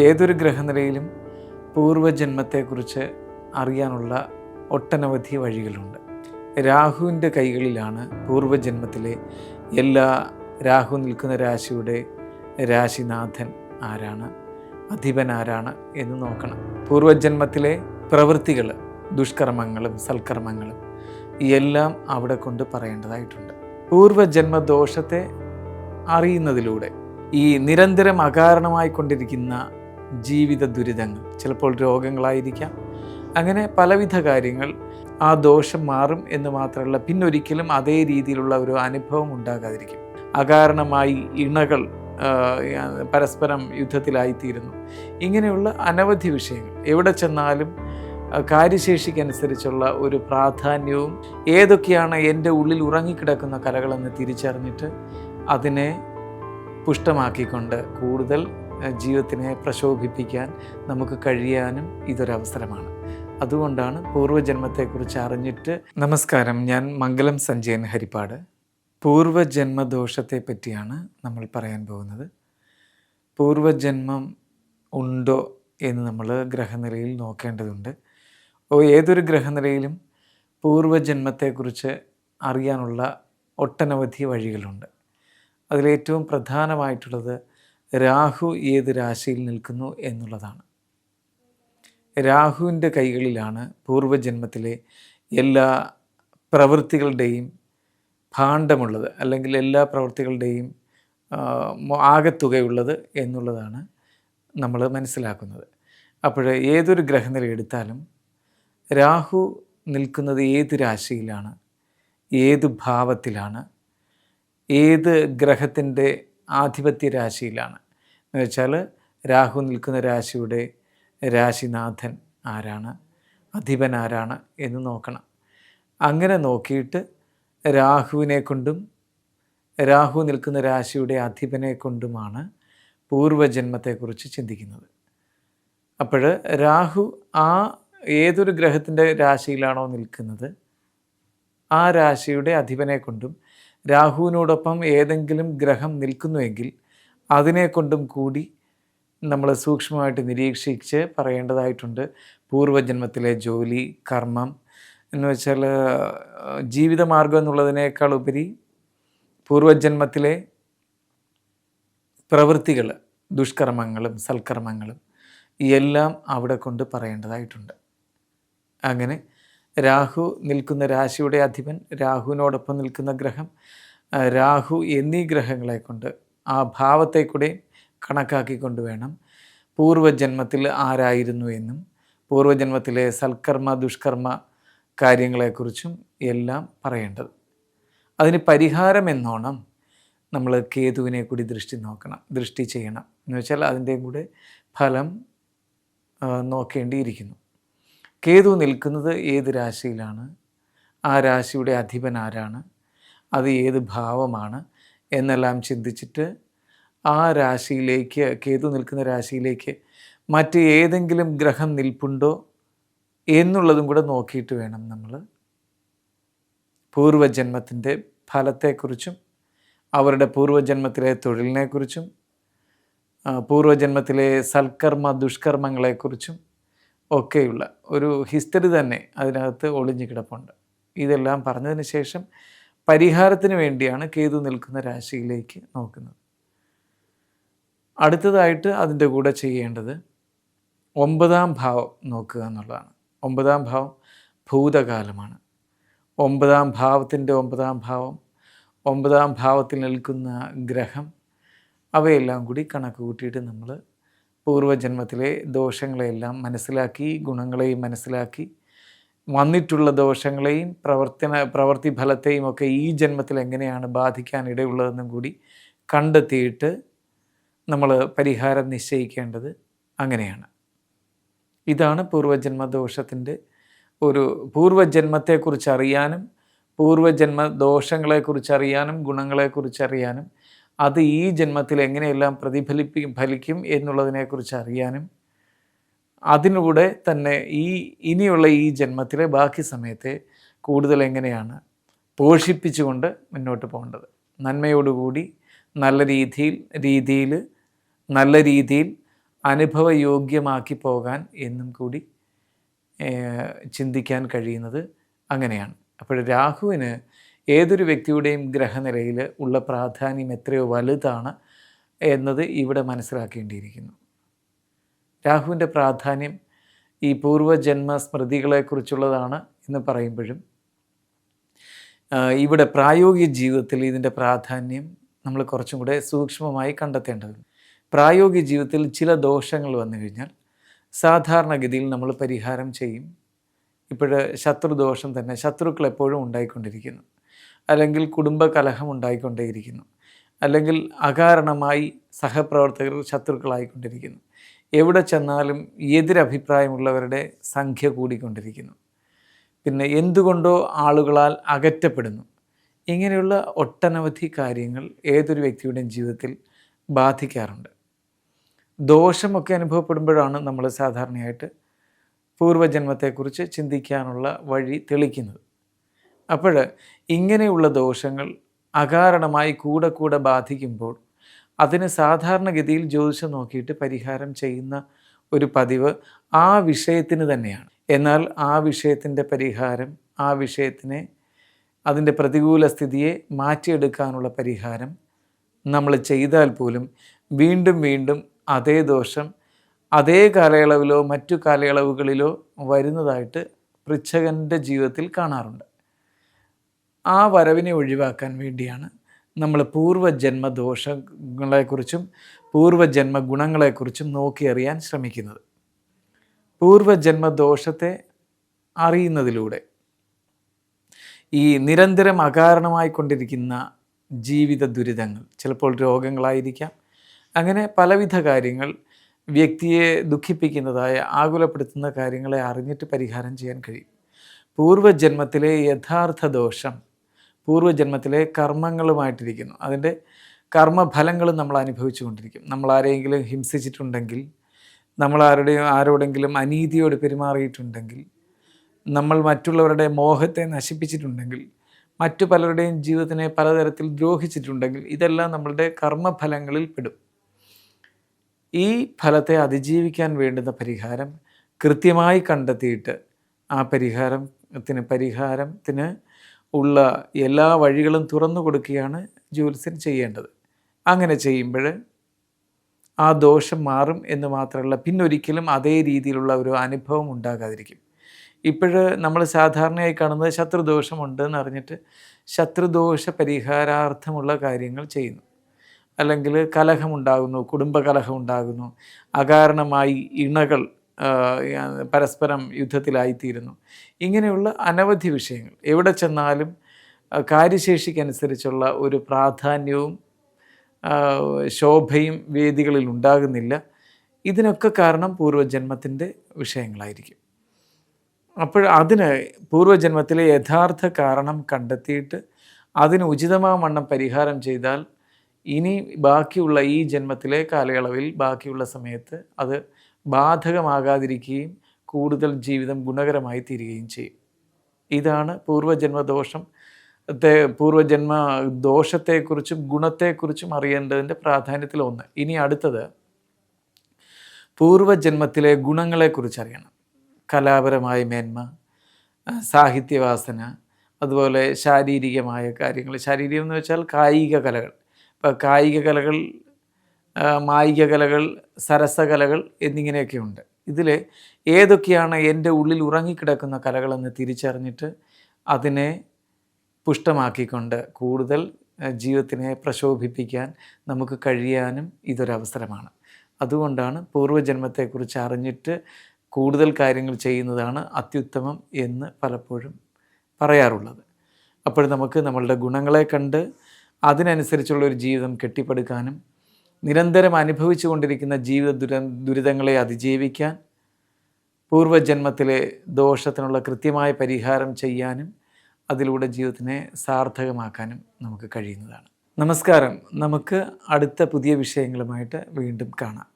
ഏതൊരു ഗ്രഹനിലയിലും പൂർവജന്മത്തെക്കുറിച്ച് അറിയാനുള്ള ഒട്ടനവധി വഴികളുണ്ട്. രാഹുവിന്റെ കൈകളിലാണ് പൂർവജന്മത്തിലെ എല്ലാ രാഹു നിൽക്കുന്ന രാശിയുടെ രാശിനാഥൻ ആരാണ് അധിപൻ ആരാണ് എന്ന് നോക്കണം. പൂർവജന്മത്തിലെ പ്രവൃത്തികൾ ദുഷ്കർമ്മങ്ങളും സൽക്കർമ്മങ്ങളും എല്ലാം അവിടെ കൊണ്ട് പറയേണ്ടതായിട്ടുണ്ട്. പൂർവജന്മ ദോഷത്തെ അറിയുന്നതിലൂടെ ഈ നിരന്തരം അകാരണമായി കൊണ്ടിരിക്കുന്ന ജീവിത ദുരിതങ്ങൾ ചിലപ്പോൾ രോഗങ്ങളായിരിക്കാം. അങ്ങനെ പലവിധ കാര്യങ്ങൾ ആ ദോഷം മാറും എന്ന് മാത്രമല്ല പിന്നൊരിക്കലും അതേ രീതിയിലുള്ള ഒരു അനുഭവം ഉണ്ടാകാതിരിക്കും. അകാരണമായി ഇണകൾ പരസ്പരം യുദ്ധത്തിലായിത്തീരുന്നു. ഇങ്ങനെയുള്ള അനവധി വിഷയങ്ങൾ എവിടെ ചെന്നാലും കാര്യശേഷിക്കനുസരിച്ചുള്ള ഒരു പ്രാധാന്യവും ഏതൊക്കെയാണ് എന്റെ ഉള്ളിൽ ഉറങ്ങിക്കിടക്കുന്ന കലകളെന്ന് തിരിച്ചറിഞ്ഞിട്ട് അതിനെ പുഷ്ടമാക്കിക്കൊണ്ട് കൂടുതൽ ജീവിതത്തിനെ പ്രശോഭിപ്പിക്കാൻ നമുക്ക് കഴിയാനും ഇതൊരവസരമാണ്. അതുകൊണ്ടാണ് പൂർവജന്മത്തെക്കുറിച്ച് അറിഞ്ഞിട്ട് നമസ്കാരം. ഞാൻ മംഗലം സഞ്ജയൻ ഹരിപ്പാട്. പൂർവജന്മദോഷത്തെ പറ്റിയാണ് നമ്മൾ പറയാൻ പോകുന്നത്. പൂർവജന്മം ഉണ്ടോ എന്ന് നമ്മൾ ഗ്രഹനിലയിൽ നോക്കേണ്ടതുണ്ട്. ഓ ഏതൊരു ഗ്രഹനിലയിലും പൂർവജന്മത്തെക്കുറിച്ച് അറിയാനുള്ള ഒട്ടനവധി വഴികളുണ്ട്. അതിലേറ്റവും പ്രധാനമായിട്ടുള്ളത് രാഹു ഏത് രാശിയിൽ നിൽക്കുന്നു എന്നുള്ളതാണ്. രാഹുവിന്റെ കൈകളിലാണ് പൂർവജന്മത്തിലെ എല്ലാ പ്രവൃത്തികളുടെയും ഭാണ്ഡമുള്ളത് അല്ലെങ്കിൽ എല്ലാ പ്രവൃത്തികളുടെയും ആകത്തുകയുള്ളത് എന്നുള്ളതാണ് നമ്മൾ മനസ്സിലാക്കുന്നത്. അപ്പോൾ ഏതൊരു ഗ്രഹനില എടുത്താലും രാഹു നിൽക്കുന്നത് ഏത് രാശിയിലാണ് ഏത് ഭാവത്തിലാണ് ഏത് ഗ്രഹത്തിന്റെ ആധിപത്യ രാശിയിലാണ്. എന്ന് വെച്ചാൽ രാഹു നിൽക്കുന്ന രാശിയുടെ രാശിനാഥൻ ആരാണ്? അധിപൻ ആരാണ് എന്ന് നോക്കണം. അങ്ങനെ നോക്കിയിട്ട് രാഹുവിനെ കൊണ്ടും രാഹു നിൽക്കുന്ന രാശിയുടെ അധിപനെ കൊണ്ടുമാണ് പൂർവജന്മത്തെക്കുറിച്ച് ചിന്തിക്കുന്നത്. അപ്പോൾ രാഹു ആ ഏതൊരു ഗ്രഹത്തിന്റെ രാശിയിലാണോ നിൽക്കുന്നത് ആ രാശിയുടെ അധിപനെ കൊണ്ടും രാഹുവിനോടൊപ്പം ഏതെങ്കിലും ഗ്രഹം നിൽക്കുന്നുവെങ്കിൽ അതിനെ കൊണ്ടും കൂടി നമ്മൾ സൂക്ഷ്മമായിട്ട് നിരീക്ഷിച്ച് പറയേണ്ടതായിട്ടുണ്ട്. പൂർവജന്മത്തിലെ ജോലി കർമ്മം എന്ന് വെച്ചാൽ ജീവിതമാർഗം എന്നുള്ളതിനേക്കാൾ ഉപരി പൂർവജന്മത്തിലെ പ്രവൃത്തികൾ ദുഷ്കർമ്മങ്ങളും സൽക്കർമ്മങ്ങളും എല്ലാം അവിടെ കൊണ്ട് പറയേണ്ടതായിട്ടുണ്ട്. അങ്ങനെ രാഹു നിൽക്കുന്ന രാശിയുടെ അധിപൻ രാഹുവിനോടൊപ്പം നിൽക്കുന്ന ഗ്രഹം രാഹു എന്നീ ഗ്രഹങ്ങളെ കൊണ്ട് ആ ഭാവത്തെ കൂടെ കണക്കാക്കിക്കൊണ്ട് വേണം പൂർവജന്മത്തിൽ ആരായിരുന്നു എന്നും പൂർവജന്മത്തിലെ സൽക്കർമ്മ ദുഷ്കർമ്മ കാര്യങ്ങളെക്കുറിച്ചും എല്ലാം പറയേണ്ടത്. അതിന് പരിഹാരം എന്നോണം നമ്മൾ കേതുവിനെ കൂടി ദൃഷ്ടി നോക്കണം ദൃഷ്ടി ചെയ്യണം. എന്ന് വെച്ചാൽ അതിന്റെയും കൂടെ ഫലം നോക്കേണ്ടിയിരിക്കുന്നു. കേതു നിൽക്കുന്നത് ഏത് രാശിയിലാണ്? ആ രാശിയുടെ അധിപൻ ആരാണ്? അത് ഏത് ഭാവമാണ്? എന്നെല്ലാം ചിന്തിച്ചിട്ട് ആ രാശിയിലേക്ക് കേതു നിൽക്കുന്ന രാശിയിലേക്ക് മറ്റ് ഏതെങ്കിലും ഗ്രഹം നിൽപ്പുണ്ടോ എന്നുള്ളതും കൂടെ നോക്കിയിട്ട് വേണം നമ്മൾ. പൂർവജന്മത്തിന്റെ ഫലത്തെക്കുറിച്ചും അവരുടെ പൂർവജന്മത്തിലെ തൊഴിലിനെക്കുറിച്ചും പൂർവജന്മത്തിലെ സൽക്കർമ്മ ദുഷ്കർമ്മങ്ങളെക്കുറിച്ചും ഒക്കെയുള്ള ഒരു ഹിസ്റ്ററി തന്നെ അതിനകത്ത് ഒളിഞ്ഞു കിടപ്പുണ്ട്. ഇതെല്ലാം പറഞ്ഞതിന് ശേഷം പരിഹാരത്തിന് വേണ്ടിയാണ് കേതു നിൽക്കുന്ന രാശിയിലേക്ക് നോക്കുന്നത്. അടുത്തതായിട്ട് അതിന്റെ കൂടെ ചെയ്യേണ്ടത് ഒമ്പതാം ഭാവം നോക്കുക എന്നുള്ളതാണ്. ഒമ്പതാം ഭാവം ഭൂതകാലമാണ്. ഒമ്പതാം ഭാവത്തിന്റെ ഒമ്പതാം ഭാവം ഒമ്പതാം ഭാവത്തിൽ നിൽക്കുന്ന ഗ്രഹം അവയെല്ലാം കൂടി കണക്ക് കൂട്ടിയിട്ട് നമ്മൾ പൂർവജന്മത്തിലെ ദോഷങ്ങളെയെല്ലാം മനസ്സിലാക്കി ഗുണങ്ങളെയും മനസ്സിലാക്കി. വന്നിട്ടുള്ള ദോഷങ്ങളെയും പ്രവർത്തന പ്രവൃത്തി ഫലത്തെയും ഒക്കെ ഈ ജന്മത്തിൽ എങ്ങനെയാണ് ബാധിക്കാൻ ഇടയുള്ളതെന്നും കൂടി കണ്ടെത്തിയിട്ട് നമ്മൾ പരിഹാരം നിശ്ചയിക്കേണ്ടത് അങ്ങനെയാണ്. ഇതാണ് പൂർവജന്മ ദോഷത്തിന്റെ ഒരു പൂർവജന്മത്തെക്കുറിച്ച് അറിയാനും പൂർവജന്മ ദോഷങ്ങളെക്കുറിച്ച് അറിയാനും ഗുണങ്ങളെക്കുറിച്ച് അറിയാനും അത് ഈ ജന്മത്തിൽ എങ്ങനെയെല്ലാം പ്രതിഫലിപ്പി ഫലിക്കും എന്നുള്ളതിനെക്കുറിച്ച് അറിയാനും അതിലൂടെ തന്നെ ഈ ഇനിയുള്ള ഈ ജന്മത്തിലെ ബാക്കി സമയത്തെ കൂടുതൽ എങ്ങനെയാണ് പോഷിപ്പിച്ചുകൊണ്ട് മുന്നോട്ട് പോകേണ്ടത്. നന്മയോടുകൂടി നല്ല രീതിയിൽ രീതിയിൽ നല്ല രീതിയിൽ അനുഭവയോഗ്യമാക്കി പോകാൻ എന്നും കൂടി ചിന്തിക്കാൻ കഴിയുന്നത് അങ്ങനെയാണ്. അപ്പോൾ രാഹുവിന് ഏതൊരു വ്യക്തിയുടെയും ഗ്രഹനിലയിൽ ഉള്ള പ്രാധാന്യം എത്രയോ വലുതാണ് എന്നത് ഇവിടെ മനസ്സിലാക്കേണ്ടിയിരിക്കുന്നു. രാഹുവിന്റെ പ്രാധാന്യം ഈ പൂർവജന്മ സ്മൃതികളെക്കുറിച്ചുള്ളതാണ് എന്ന് പറയുമ്പോഴും ഇവിടെ പ്രായോഗിക ജീവിതത്തിൽ ഇതിന്റെ പ്രാധാന്യം നമ്മൾ കുറച്ചും കൂടെ സൂക്ഷ്മമായി കണ്ടെത്തേണ്ടതുണ്ട്. പ്രായോഗിക ജീവിതത്തിൽ ചില ദോഷങ്ങൾ വന്നു കഴിഞ്ഞാൽ സാധാരണഗതിയിൽ നമ്മൾ പരിഹാരം ചെയ്യും. ഇപ്പോഴ് ശത്രുദോഷം തന്നെ ശത്രുക്കൾ എപ്പോഴും ഉണ്ടായിക്കൊണ്ടിരിക്കുന്നു. അല്ലെങ്കിൽ കുടുംബകലഹം ഉണ്ടായിക്കൊണ്ടേയിരിക്കുന്നു. അല്ലെങ്കിൽ അകാരണമായി സഹപ്രവർത്തകർ ശത്രുക്കളായിക്കൊണ്ടിരിക്കുന്നു. എവിടെ ചെന്നാലും എതിരഭിപ്രായമുള്ളവരുടെ സംഖ്യ കൂടിക്കൊണ്ടിരിക്കുന്നു. പിന്നെ എന്തുകൊണ്ടോ ആളുകളാൽ അകറ്റപ്പെടുന്നു. ഇങ്ങനെയുള്ള ഒട്ടനവധി കാര്യങ്ങൾ ഏതൊരു വ്യക്തിയുടെയും ജീവിതത്തിൽ ബാധിക്കാറുണ്ട്. ദോഷമൊക്കെ അനുഭവപ്പെടുമ്പോഴാണ് നമ്മൾ സാധാരണയായിട്ട് പൂർവജന്മത്തെക്കുറിച്ച് ചിന്തിക്കാനുള്ള വഴി തെളിക്കുന്നത്. അപ്പോൾ ഇങ്ങനെയുള്ള ദോഷങ്ങൾ അകാരണമായി കൂടെ കൂടെ ബാധിക്കുമ്പോൾ അതിന് സാധാരണഗതിയിൽ ജ്യോതിഷം നോക്കിയിട്ട് പരിഹാരം ചെയ്യുന്ന ഒരു പതിവ് ആ വിഷയത്തിന് തന്നെയാണ്. എന്നാൽ ആ വിഷയത്തിന്റെ പരിഹാരം ആ വിഷയത്തിനെ അതിന്റെ പ്രതികൂല സ്ഥിതിയെ മാറ്റിയെടുക്കാനുള്ള പരിഹാരം നമ്മൾ ചെയ്താൽ പോലും വീണ്ടും വീണ്ടും അതേ ദോഷം അതേ കാലയളവിലോ മറ്റു കാലയളവുകളിലോ വരുന്നതായിട്ട് പൃച്ഛകന്റെ ജീവിതത്തിൽ കാണാറുണ്ട്. ആ വരവിനെ ഒഴിവാക്കാൻ വേണ്ടിയാണ് നമ്മൾ പൂർവജന്മ ദോഷങ്ങളെക്കുറിച്ചും പൂർവജന്മ ഗുണങ്ങളെക്കുറിച്ചും നോക്കിയറിയാൻ ശ്രമിക്കുന്നത്. പൂർവജന്മ ദോഷത്തെ അറിയുന്നതിലൂടെ ഈ നിരന്തരം അകാരണമായി കൊണ്ടിരിക്കുന്ന ജീവിത ദുരിതങ്ങൾ ചിലപ്പോൾ രോഗങ്ങളായിരിക്കാം അങ്ങനെ പലവിധ കാര്യങ്ങൾ വ്യക്തിയെ ദുഃഖിപ്പിക്കുന്നതായ ആകുലപ്പെടുത്തുന്ന കാര്യങ്ങളെ അറിഞ്ഞിട്ട് പരിഹാരം ചെയ്യാൻ കഴിയും. പൂർവജന്മത്തിലെ യഥാർത്ഥ ദോഷം പൂർവജന്മത്തിലെ കർമ്മങ്ങളുമായിട്ടിരിക്കുന്നു. അതിന്റെ കർമ്മഫലങ്ങളും നമ്മൾ അനുഭവിച്ചു കൊണ്ടിരിക്കും. നമ്മൾ ആരെങ്കിലും ഹിംസിച്ചിട്ടുണ്ടെങ്കിൽ നമ്മൾ ആരുടെയും ആരോടെങ്കിലും അനീതിയോട് പെരുമാറിയിട്ടുണ്ടെങ്കിൽ നമ്മൾ മറ്റുള്ളവരുടെ മോഹത്തെ നശിപ്പിച്ചിട്ടുണ്ടെങ്കിൽ മറ്റു പലരുടെയും ജീവിതത്തിനെ പലതരത്തിൽ ദ്രോഹിച്ചിട്ടുണ്ടെങ്കിൽ ഇതെല്ലാം നമ്മളുടെ കർമ്മഫലങ്ങളിൽ പെടും. ഈ ഫലത്തെ അതിജീവിക്കാൻ വേണ്ടുന്ന പരിഹാരം കൃത്യമായി കണ്ടെത്തിയിട്ട് ആ പരിഹാരത്തിന് പരിഹാരത്തിന് ഉള്ള എല്ലാ വഴികളും തുറന്നു കൊടുക്കുകയാണ് ജ്യോത്സ്യൻ ചെയ്യേണ്ടത്. അങ്ങനെ ചെയ്യുമ്പോൾ ആ ദോഷം മാറും എന്ന് മാത്രമല്ല പിന്നൊരിക്കലും അതേ രീതിയിലുള്ള ഒരു അനുഭവം ഉണ്ടാകാതിരിക്കും. ഇപ്പോഴ് നമ്മൾ സാധാരണയായി കാണുന്നത് ശത്രുദോഷമുണ്ട് എന്ന് അറിഞ്ഞിട്ട് ശത്രുദോഷ പരിഹാരാർത്ഥമുള്ള കാര്യങ്ങൾ ചെയ്യുന്നു. അല്ലെങ്കിൽ കലഹമുണ്ടാകുന്നു കുടുംബകലഹം ഉണ്ടാകുന്നു അകാരണമായി ഇണകൾ പരസ്പരം യുദ്ധത്തിലായിത്തീരുന്നു. ഇങ്ങനെയുള്ള അനവധി വിഷയങ്ങൾ. എവിടെ ചെന്നാലും കാര്യശേഷിക്കനുസരിച്ചുള്ള ഒരു പ്രാധാന്യവും ശോഭയും വേദികളിൽ ഉണ്ടാകുന്നില്ല. ഇതിനൊക്കെ കാരണം പൂർവജന്മത്തിന്റെ വിഷയങ്ങളായിരിക്കും. അപ്പോൾ അതിന് പൂർവജന്മത്തിലെ യഥാർത്ഥ കാരണം കണ്ടെത്തിയിട്ട് അതിന് ഉചിതമാവണ്ണം പരിഹാരം ചെയ്താൽ ഇനി ബാക്കിയുള്ള ഈ ജന്മത്തിലെ കാലയളവിൽ ബാക്കിയുള്ള സമയത്ത് അത് ബാധകമാകാതിരിക്കുകയും കൂടുതൽ ജീവിതം ഗുണകരമായി തീരുകയും ചെയ്യും. ഇതാണ് പൂർവജന്മദോഷം ത്തെ പൂർവജന്മ ദോഷത്തെക്കുറിച്ചും ഗുണത്തെക്കുറിച്ചും അറിയേണ്ടതിന്റെ പ്രാധാന്യത്തിൽ ഒന്ന്. ഇനി അടുത്തത് പൂർവജന്മത്തിലെ ഗുണങ്ങളെക്കുറിച്ച് അറിയണം കലാപരമായ മേന്മ സാഹിത്യവാസന അതുപോലെ ശാരീരികമായ കാര്യങ്ങൾ. ശാരീരികം എന്ന് വെച്ചാൽ കായിക കലകൾ. ഇപ്പോൾ കായിക കലകൾ മായിക കലകൾ സരസകലകൾ എന്നിങ്ങനെയൊക്കെയുണ്ട്. ഇതിൽ ഏതൊക്കെയാണ് എന്റെ ഉള്ളിൽ ഉറങ്ങിക്കിടക്കുന്ന കലകളെന്ന് തിരിച്ചറിഞ്ഞിട്ട് അതിനെ പുഷ്ടമാക്കിക്കൊണ്ട് കൂടുതൽ ജീവിതത്തിനെ പ്രശോഭിപ്പിക്കാൻ നമുക്ക് കഴിയാനും ഇതൊരവസരമാണ്. അതുകൊണ്ടാണ് പൂർവജന്മത്തെക്കുറിച്ച് അറിഞ്ഞിട്ട് കൂടുതൽ കാര്യങ്ങൾ ചെയ്യുന്നതാണ് അത്യുത്തമം എന്ന് പലപ്പോഴും പറയാറുള്ളത്. അപ്പോൾ നമുക്ക് നമ്മളുടെ ഗുണങ്ങളെ കണ്ട് അതിനനുസരിച്ചുള്ള ഒരു ജീവിതം കെട്ടിപ്പടുക്കാനും നിരന്തരം അനുഭവിച്ചു കൊണ്ടിരിക്കുന്ന ജീവിത ദുര ദുരിതങ്ങളെ അതിജീവിക്കാൻ പൂർവജന്മത്തിലെ ദോഷത്തിനുള്ള കൃത്യമായ പരിഹാരം ചെയ്യാനും അതിലൂടെ ജീവിതത്തിനെ സാർത്ഥകമാക്കാനും നമുക്ക് കഴിയുന്നതാണ്. നമസ്കാരം. നമുക്ക് അടുത്ത പുതിയ വിഷയങ്ങളുമായിട്ട് വീണ്ടും കാണാം.